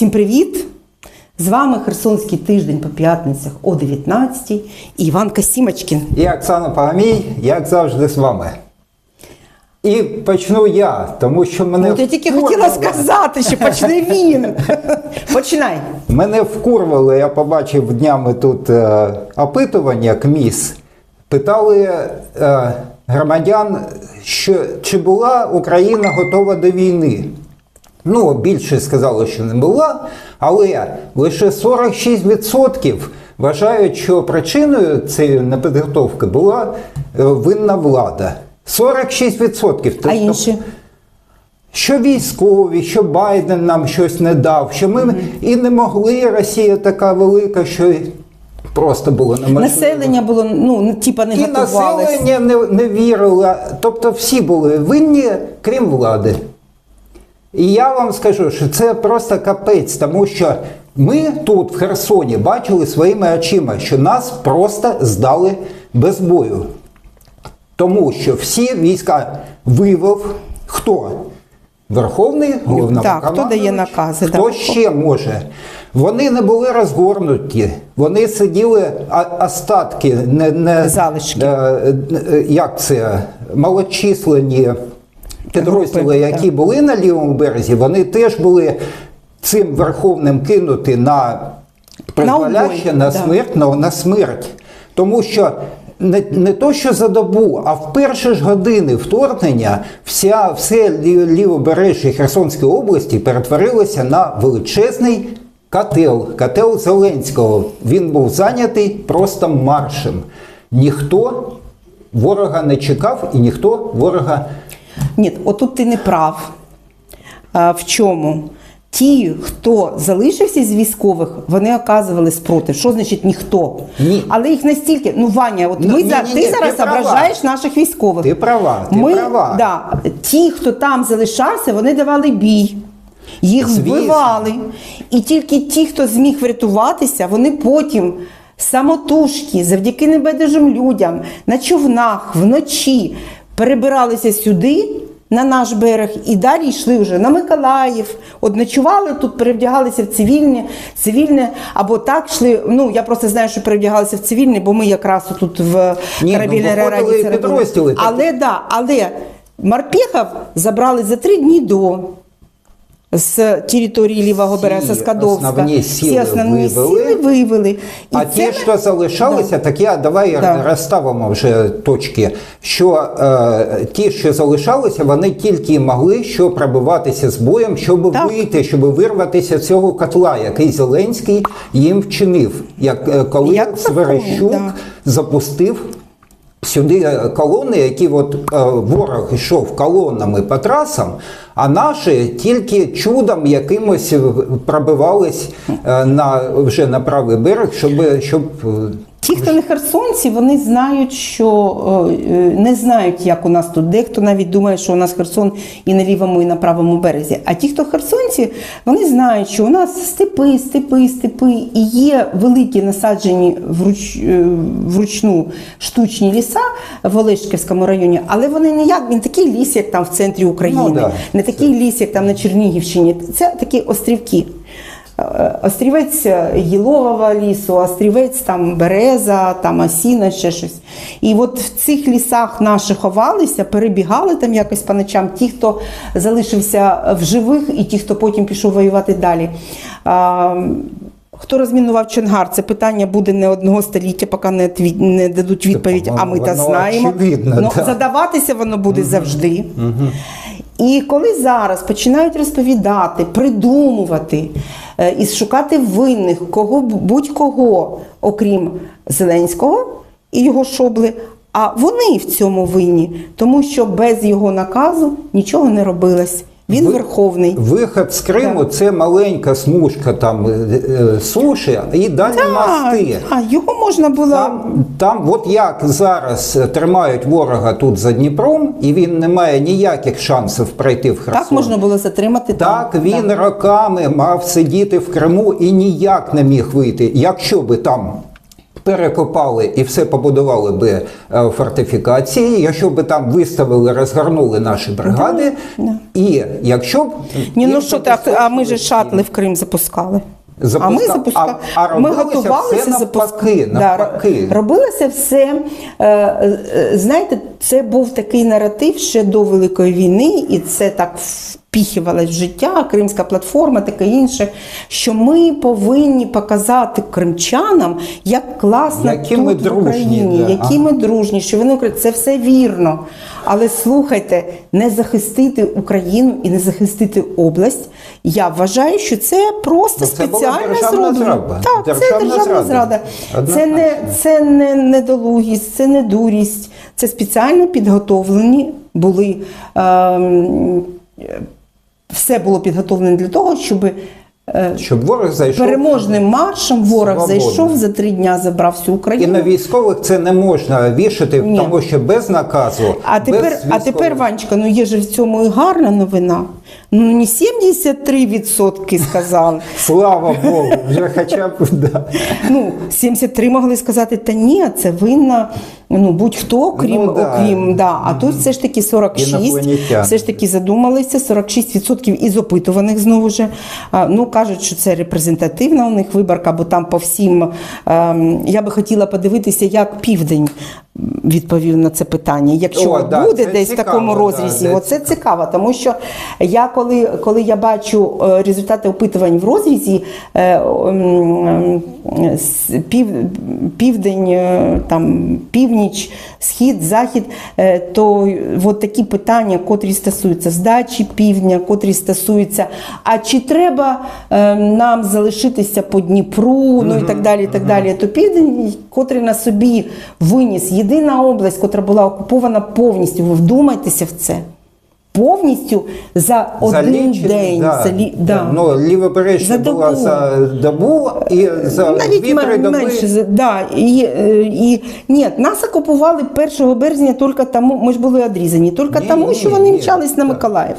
Всім привіт! З вами Херсонський тиждень по п'ятницях о 19 і Іван Касімочкін. І Оксана Пагамій, як завжди, з вами. І почну я, тому що мене От я тільки вкурвало- хотіла сказати, що почне він. Починай. Мене вкурвали, я побачив днями тут е, опитування КМІС. Питали е, громадян, що, чи була Україна готова до війни. Ну, більше сказали, що не була, але лише 46% вважають, що причиною цієї непідготовки була е, винна влада. 46%. А Тобто, інші? що військові, що Байден нам щось не дав, що ми і не могли, Росія така велика, що просто було неможливо. Населення було, ну, типа не І готувалось. населення не, не вірило. Тобто всі були винні, крім влади. І я вам скажу, що це просто капець, тому що ми тут, в Херсоні, бачили своїми очима, що нас просто здали без бою. Тому що всі війська вивів хто? Верховний Так, хто дає накази, Хто да. ще може? Вони не були розгорнуті, вони сиділи а- остатки, не, не Залишки. е, е, як це, малочисленні підрозділи, які були на лівому березі, вони теж були цим верховним кинуті на призволяще, на смерть, на, на смерть. Тому що не, не то, що за добу, а в перші ж години вторгнення вся, все лівобережжя Херсонської області перетворилося на величезний котел, котел Зеленського. Він був зайнятий просто маршем. Ніхто ворога не чекав і ніхто ворога Ні, отут ти не прав. А, в чому? Ті, хто залишився з військових, вони оказували спротив. Що значить ніхто? Ні. Але їх настільки, ну Ваня, от Ну, ми ні, за ні, ти ні, зараз ти права. ображаєш наших військових. Ти права, ти ми, права. Да, ті, хто там залишався, вони давали бій. Їх Звісно. вбивали. І тільки ті, хто зміг врятуватися, вони потім самотужки, завдяки небайдужим людям, на човнах, вночі перебиралися сюди. На наш берег і далі йшли вже на Миколаїв, от ночували тут, перевдягалися в цивільне, цивільне, або так йшли. Ну я просто знаю, що перевдягалися в цивільне, бо ми якраз тут в ну, корабельній раді підрозділи. Але да, але Марпехов забрали за три дні до. З території лівого берега Скадовська. Всі основні вивели. сили вивели. І А це ті, що залишалися, так я давай Да. розставимо вже точки. Що е, ті, що залишалися, вони тільки могли що пробиватися з боєм, щоб Так. вийти, щоб вирватися з цього котла, який Зеленський їм вчинив. Як е, коли Як Сверещук да. запустив. Сюди е, колони, які от е, ворог йшов колонами по трасам, а наші тільки чудом якимось пробивались е, на вже на правий берег, щоб щоб Ті, хто не херсонці, вони знають, що е, е, не знають, як у нас тут. Дехто навіть думає, що у нас Херсон і на лівому, і на правому березі. А ті, хто херсонці, вони знають, що у нас степи, степи, степи, і є великі насаджені вруч, е, вручну штучні ліса в Олешківському районі, але вони не як він такий ліс, як там в центрі України, Ну, да. не такий ліс, як там на Чернігівщині. Це такі острівки. Е, Острівець Єлового лісу, острівець там береза, там осіна, ще щось. І от в цих лісах наші ховалися, перебігали там якось по ночам. Ті, хто залишився в живих, і ті, хто потім пішов воювати далі. Хто розмінував Чонгар? Це питання буде не одного століття, поки не, відві- не дадуть відповідь, а ми та знаємо. очевидно, Ну, да. Задаватися воно буде завжди. І коли зараз починають розповідати, придумувати е, і шукати винних кого будь-кого, окрім Зеленського і його шобли, а вони в цьому винні, тому що без його наказу нічого не робилось. Він Ви- верховний. виход з Криму це маленька смужка там е, е, суші і далі мости. А його можна було. Там, там, от як зараз тримають ворога тут за Дніпром, і він не має ніяких шансів пройти в Херсон. Так можна було затримати Так, там. він роками мав сидіти в Криму і ніяк не міг вийти. Якщо би там перекопали і все побудували би е, фортифікації, якщо б там виставили, розгорнули наші бригади, Да. і якщо б Ні, ну що так, а ми же шатли в Крим запускали. Запуска- А ми запускали. а- а ми готувалися навпаки, запускати. робилося все. Е, е, знаєте, це був такий наратив ще до Великої війни, і це так впіхувалось в життя, Кримська платформа, таке інше. Що ми повинні показати кримчанам, як класно Які тут ми в Україні, да. які ми дружні, що вони Украї- це все вірно. Але слухайте, не захистити Україну і не захистити область. Я вважаю, що це просто Ну, це спеціально зроблено. зрада. Так, це Державна зрада. зрада. Це не, це не недолугість, це не дурість. Це спеціально підготовлені були. ем, все було підготовлено для того, щоб е, щоб ворог зайшов. переможним маршем ворог Свободно. зайшов за три дня, забрав всю І Україну. на військових це не можна вішати, Ні. тому що без наказу. А тепер, без а тепер, Ванечка, ну є ж в цьому і гарна новина. Ну не 73% сказали. Слава Богу, вже хоча б да. Ну, 73 могли сказати, та ні, це винна ну, будь-хто, крім, Ну, да. окрім. Да. А тут все ж таки 46, Інопланетяни. все ж таки задумалися, 46% із опитуваних знову ж. Ну, кажуть, що це репрезентативна у них виборка, бо там по всім. ем, я би хотіла подивитися, як південь відповів на це питання. Якщо О, да, буде десь в такому розрізі, це оце цікаво, тому що я коли, коли я бачу е, результати опитувань в розрізі е, м, е, с- пів, південь, е, там, північ, схід, захід, то от такі питання, котрі стосуються здачі півдня, котрі стосуються, а чи треба нам залишитися по Дніпру, ну і так далі, і так далі, то південь, котрий на собі виніс, єдина область, котра була окупована повністю, ви вдумайтеся в це. Повністю за один лічені, день. да, за лі- да. Ну, лівобережжя За була за добу і за Навіть дві-три мен- доби. менше, да, і, е, і, ні, нас окупували 1 березня тільки тому, ми ж були одрізані, тільки Ні, тому, ні, що вони ні, мчались на так. Миколаїв.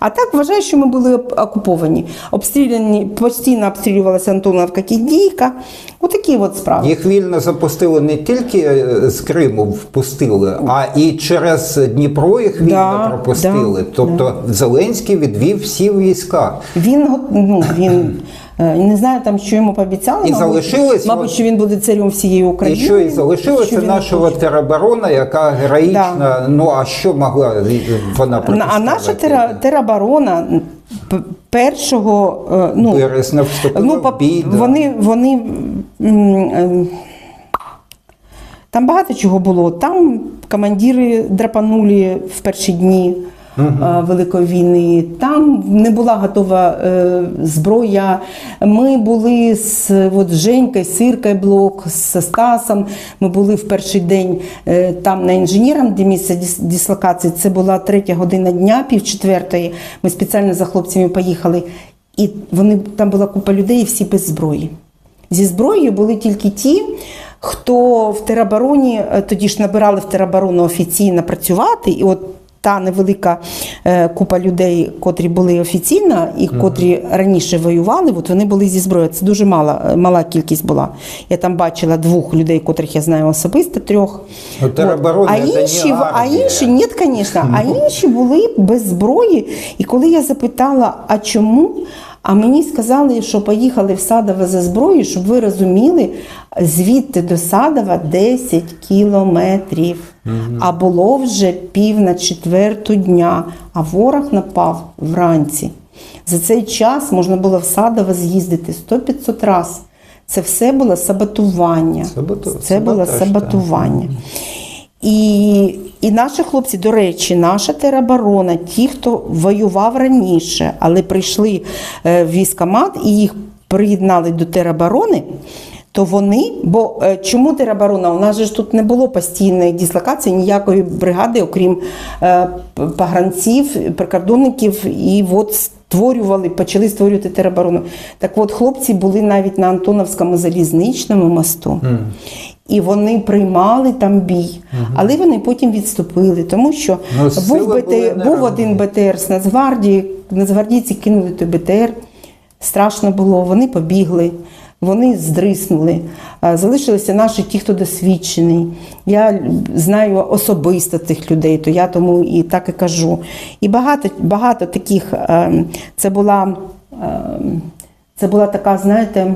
А так вважаю, що ми були окуповані. Обстріляні, постійно обстрілювалася Антоновка Кіндійка. Отакі от справи. Їх вільно запустили не тільки е, з Криму впустили, а і через Дніпро їх вільно Да, пропустили. да, тобто Зеленський відвів всі війська. Він ну, він е, не знаю там, що йому пообіцяли. І мабуть, залишилось мабуть, що він буде царем всієї України. І що і залишилося наша тероборона, яка героїчна. Ну а що могла вона На- А наша протиставити? тера, тероборона першого е, ну, Березня вступила ну, в бій, да. вони, вони е, там багато чого було. Там командири драпанули в перші дні. Е, Великої війни там не була готова е, зброя. Ми були з от, Женькою, Сиркою Блок, з Стасом. Ми були в перший день е, там на інженерам, де місце дис- дислокації. Це була третя година дня, пів четвертої. Ми спеціально за хлопцями поїхали. І вони там була купа людей, і всі без зброї. Зі зброєю були тільки ті, хто в теробороні е, тоді ж набирали в тероборону офіційно працювати, і от. Та невелика е, купа людей, котрі були офіційно і котрі раніше воювали, от вони були зі зброєю. Це дуже мала, е, мала кількість була. Я там бачила двох людей, котрих я знаю особисто, трьох. Ну, тероборона а інші, а інші ні, звісно, а інші були без зброї. І коли я запитала, а чому? А мені сказали, що поїхали в Садове за зброєю, щоб ви розуміли, звідти до Садова 10 кілометрів. А було вже пів на четверту дня, а ворог напав вранці. За цей час можна було в Садове з'їздити 100-500 разів. Це все було саботування. Саботу- Це було саботаж, так. І, і наші хлопці, до речі, наша тероборона, ті, хто воював раніше, але прийшли е, в військкомат і їх приєднали до тероборони. То вони, бо е, чому тероборона? У нас же ж тут не було постійної дислокації ніякої бригади, окрім е, погранців, прикордонників, і от створювали, почали створювати тероборону. Так от хлопці були навіть на Антоновському залізничному мосту. І вони приймали там бій, але вони потім відступили, тому що Ну, був, БТР, був один БТР з Нацгвардії, нацгвардійці кинули той БТР, страшно було, вони побігли. Вони здриснули. Залишилися наші ті, хто досвідчений. Я знаю особисто цих людей, то я тому і так і кажу. І багато, багато таких. е, Це була, е, це була така, знаєте,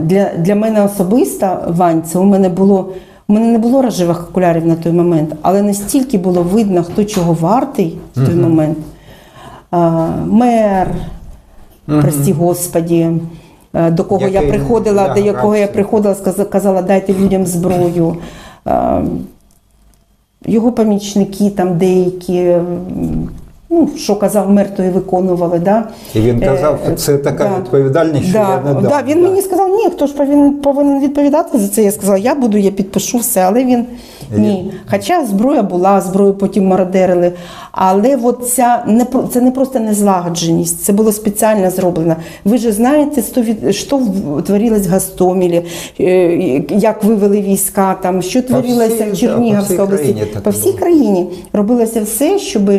Для, для мене особисто, Вань, це у мене було. У мене не було рожевих окулярів на той момент, але настільки було видно, хто чого вартий в той момент. А, мер, прості Господі, до кого я приходила, да, до якого я приходила, сказала, казала, дайте людям зброю. Його помічники там деякі, ну, що казав мер, то і виконували. Да? І він казав, Е, це така да. відповідальність, що да, я не дам. Да, він мені сказав, ні, хто ж повинен, повинен відповідати за це. Я сказала, я буду, я підпишу все, але він ні. Хоча зброя була, зброю потім мародерили. Але от ця не це не просто незлагодженість, це було спеціально зроблено. Ви ж знаєте, що творилось в Гастомілі, е, як вивели війська, там що творилося в да, Чернігівській області. По всій країні робилося все, щоб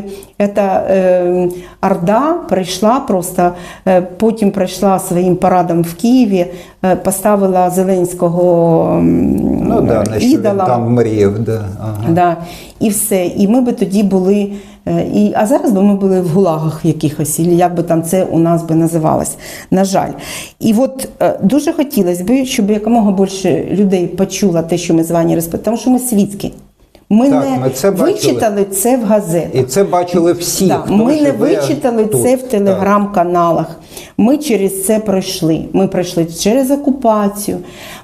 ця е, орда прийшла просто, е, потім прийшла своїм парадом в Києві, е, поставила Зеленського Ну да, ідола. там мріяв. Да. Ага. Да, і все. І ми би тоді були. е, І, а зараз би ми були в гулагах якихось, як би там це у нас би називалось. На жаль. І от е, дуже хотілося б, щоб якомога більше людей почуло те, що ми з вами розповідаємо, тому що ми світські. Ми Так, не ми це бачили. вичитали це в газетах. І це бачили всі. Да, хто ми не вичитали тут. це в телеграм-каналах. Ми через це пройшли. Ми пройшли через окупацію,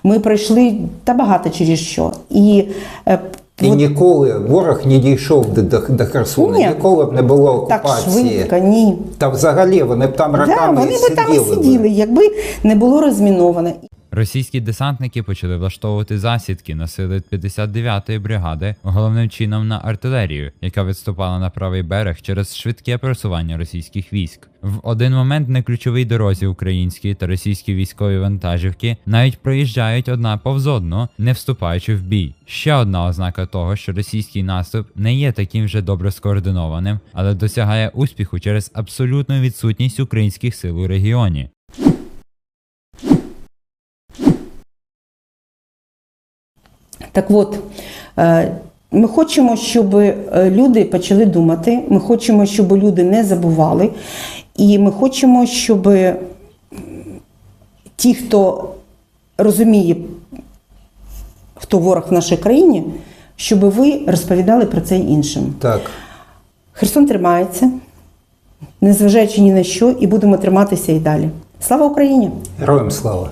ми пройшли та багато через що. І, е, І от ніколи ворог не дійшов до, до, до Херсона, Ні. ніколи б не було так окупації. швидко, ні. Та взагалі вони б там Да, роками вони би там і сиділи. сиділи, якби не було розміновано. Російські десантники почали влаштовувати засідки на сили 59-ї бригади, головним чином на артилерію, яка відступала на правий берег через швидке просування російських військ. В один момент на ключовій дорозі українські та російські військові вантажівки навіть проїжджають одна повз одну, не вступаючи в бій. Ще одна ознака того, що російський наступ не є таким вже добре скоординованим, але досягає успіху через абсолютну відсутність українських сил у регіоні. Так от, е, ми хочемо, щоб е, люди почали думати, ми хочемо, щоб люди не забували, і ми хочемо, щоб ті, хто розуміє, хто ворог в нашій країні, щоб ви розповідали про це іншим. Так. Херсон тримається, незважаючи ні на що, і будемо триматися і далі. Слава Україні! Героям слава.